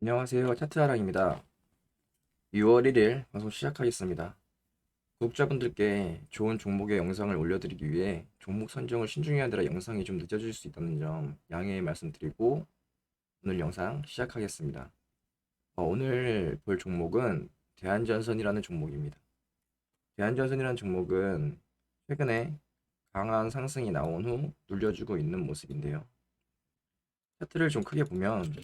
안녕하세요. 차트하랑입니다. 6월 1일 방송 시작하겠습니다. 구독자분들께 좋은 종목의 영상을 올려드리기 위해 종목 선정을 신중히 하느라 영상이 좀 늦어질 수 있다는 점 양해 말씀드리고 오늘 영상 시작하겠습니다. 어, 오늘 볼 종목은 대한전선이라는 종목입니다. 대한전선이라는 종목은 최근에 강한 상승이 나온 후 눌려주고 있는 모습인데요. 차트를 좀 크게 보면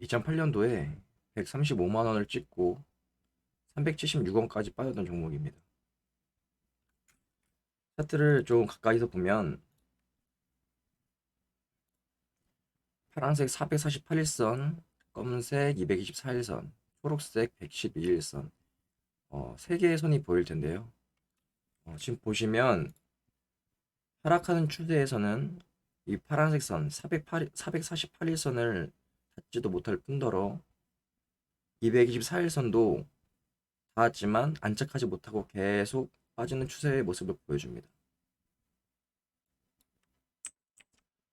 2008년도에 135만 원을 찍고 376원까지 빠졌던 종목입니다. 차트를 좀 가까이서 보면 파란색 448일선, 검은색 224일선, 초록색 112일선 어, 세 개의 선이 보일 텐데요. 어, 지금 보시면 하락하는 추세에서는 이 파란색 선 408, 448일선을 닿지도 못할 뿐더러 224일선도 닿았지만 안착하지 못하고 계속 빠지는 추세의 모습을 보여줍니다.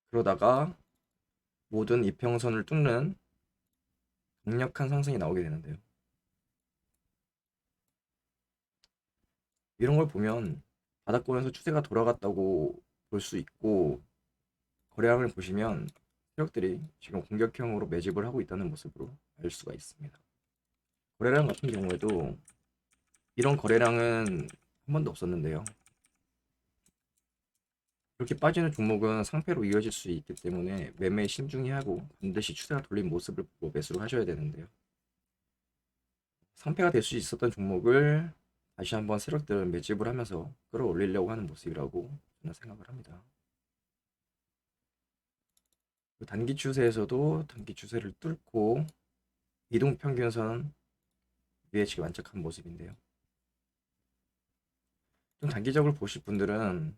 그러다가 모든 이평선을 뚫는 강력한 상승이 나오게 되는데요. 이런 걸 보면 바닥권에서 추세가 돌아갔다고 볼 수 있고 거래량을 보시면 세력들이 지금 공격형으로 매집을 하고 있다는 모습으로 알 수가 있습니다. 거래량 같은 경우에도 이런 거래량은 한 번도 없었는데요. 이렇게 빠지는 종목은 상패로 이어질 수 있기 때문에 매매 신중히 하고 반드시 추세가 돌린 모습을 보고 매수를 하셔야 되는데요. 상패가 될 수 있었던 종목을 다시 한번 세력들은 매집을 하면서 끌어올리려고 하는 모습이라고 저는 생각을 합니다. 그 단기 추세에서도 단기 추세를 뚫고 이동 평균선 위에 지금 안착한 모습인데요. 좀 단기적으로 보실 분들은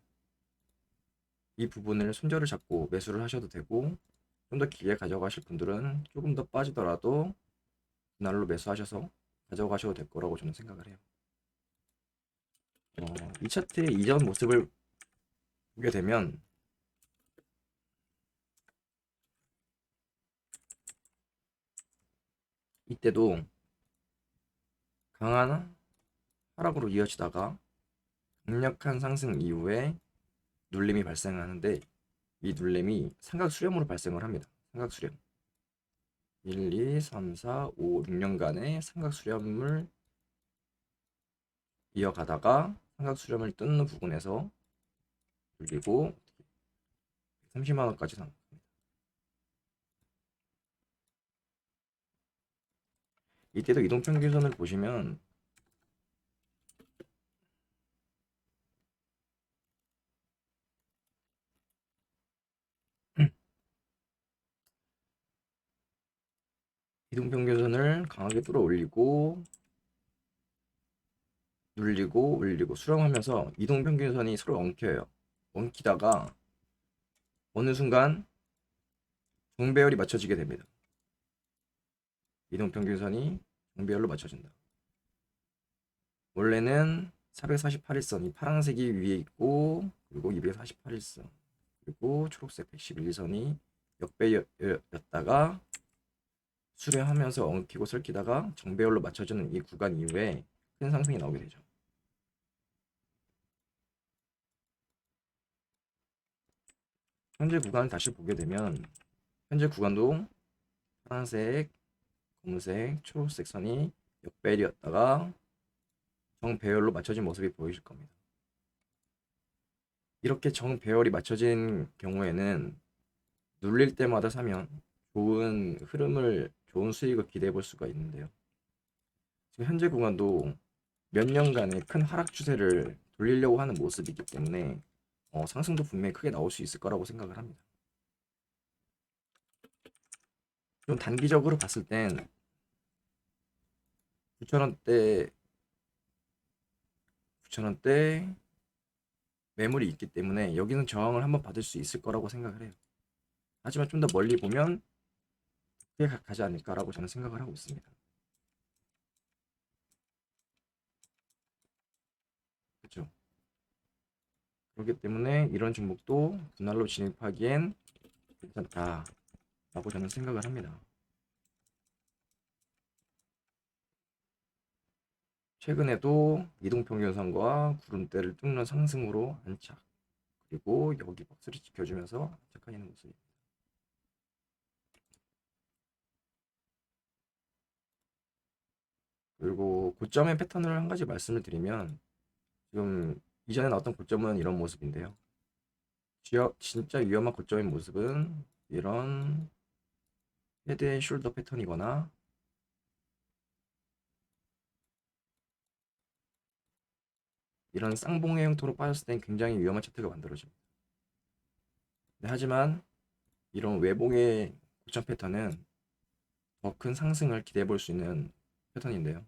이 부분을 손절을 잡고 매수를 하셔도 되고 좀 더 길게 가져가실 분들은 조금 더 빠지더라도 그날로 매수하셔서 가져가셔도 될 거라고 저는 생각을 해요. 어, 이 차트의 이전 모습을 보게 되면 이때도 강한 하락으로 이어지다가 강력한 상승 이후에 눌림이 발생하는데 이 눌림이 삼각 수렴으로 발생을 합니다. 삼각 수렴. 1, 2, 3, 4, 5, 6년간의 삼각 수렴을 이어가다가 삼각 수렴을 뜯는 부분에서 눌리고 30만 원까지 상. 이때도 이동평균선을 보시면 이동평균선을 강하게 뚫어 올리고 눌리고 올리고 수렴하면서 이동평균선이 서로 엉켜요. 엉키다가 어느 순간 정배열이 맞춰지게 됩니다. 이동평균선이 정배열로 맞춰진다. 원래는 448일선이 파란색이 위에 있고 그리고 248일선 그리고 초록색 111일선이 역배였다가 수렴하면서 엉키고 설키다가 정배열로 맞춰지는 이 구간 이후에 큰 상승이 나오게 되죠. 현재 구간을 다시 보게 되면 현재 구간도 파란색, 검은색, 초록색 선이 역배열이었다가 정배열로 맞춰진 모습이 보이실 겁니다. 이렇게 정배열이 맞춰진 경우에는 눌릴 때마다 사면 좋은 흐름을 좋은 수익을 기대해 볼 수가 있는데요. 지금 현재 구간도 몇 년간의 큰 하락 추세를 돌리려고 하는 모습이기 때문에 어, 상승도 분명히 크게 나올 수 있을 거라고 생각을 합니다. 좀 단기적으로 봤을 땐 9,000원대 9,000원대 매물이 있기 때문에 여기는 저항을 한번 받을 수 있을 거라고 생각을 해요. 하지만 좀 더 멀리 보면 크게 가- 가지 않을까라고 저는 생각을 하고 있습니다. 그렇죠. 그렇기 때문에 이런 종목도 분할로 진입하기엔 않다라고 저는 생각을 합니다. 최근에도 이동평균 선과 구름대를 뚫는 상승으로 안착 그리고 여기 박스를 지켜주면서 안착해 있는 모습입니다. 그리고 고점의 패턴을 한 가지 말씀을 드리면 지금 이전에 나왔던 고점은 이런 모습인데요. 진짜 위험한 고점의 모습은 이런 헤드 앤 숄더 패턴이거나 이런 쌍봉의 형태로 빠졌을 땐 굉장히 위험한 차트가 만들어집니다. 네, 하지만 이런 외봉의 고점 패턴은 더 큰 상승을 기대해 볼 수 있는 패턴인데요.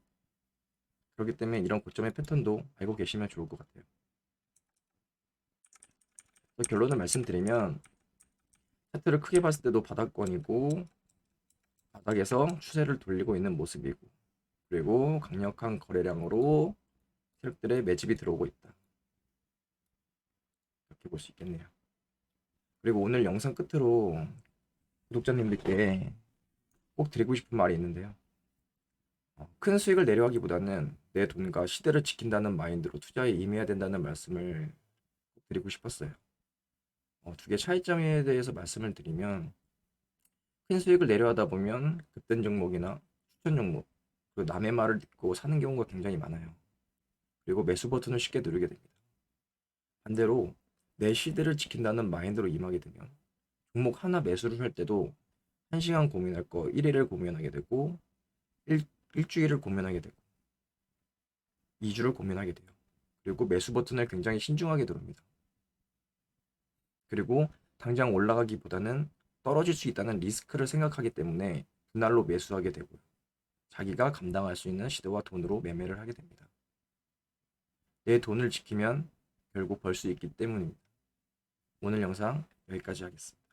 그렇기 때문에 이런 고점의 패턴도 알고 계시면 좋을 것 같아요. 결론을 말씀드리면 차트를 크게 봤을 때도 바닥권이고 바닥에서 추세를 돌리고 있는 모습이고 그리고 강력한 거래량으로 세력들의 매집이 들어오고 있다. 이렇게 볼 수 있겠네요. 그리고 오늘 영상 끝으로 구독자님들께 꼭 드리고 싶은 말이 있는데요. 어, 큰 수익을 내려가기보다는 내 돈과 시대를 지킨다는 마인드로 투자에 임해야 된다는 말씀을 꼭 드리고 싶었어요. 어, 두개 차이점에 대해서 말씀을 드리면 큰 수익을 내려가다 보면 급등 종목이나 추천 종목 그리고 남의 말을 듣고 사는 경우가 굉장히 많아요. 그리고 매수 버튼을 쉽게 누르게 됩니다. 반대로 내 시대를 지킨다는 마인드로 임하게 되면 종목 하나 매수를 할 때도 1시간 고민할 거 1일을 고민하게 되고 일, 일주일을 고민하게 되고 2주를 고민하게 돼요. 그리고 매수 버튼을 굉장히 신중하게 누릅니다. 그리고 당장 올라가기보다는 떨어질 수 있다는 리스크를 생각하기 때문에 그날로 매수하게 되고요. 자기가 감당할 수 있는 시대와 돈으로 매매를 하게 됩니다. 내 돈을 지키면 결국 벌 수 있기 때문입니다. 오늘 영상 여기까지 하겠습니다.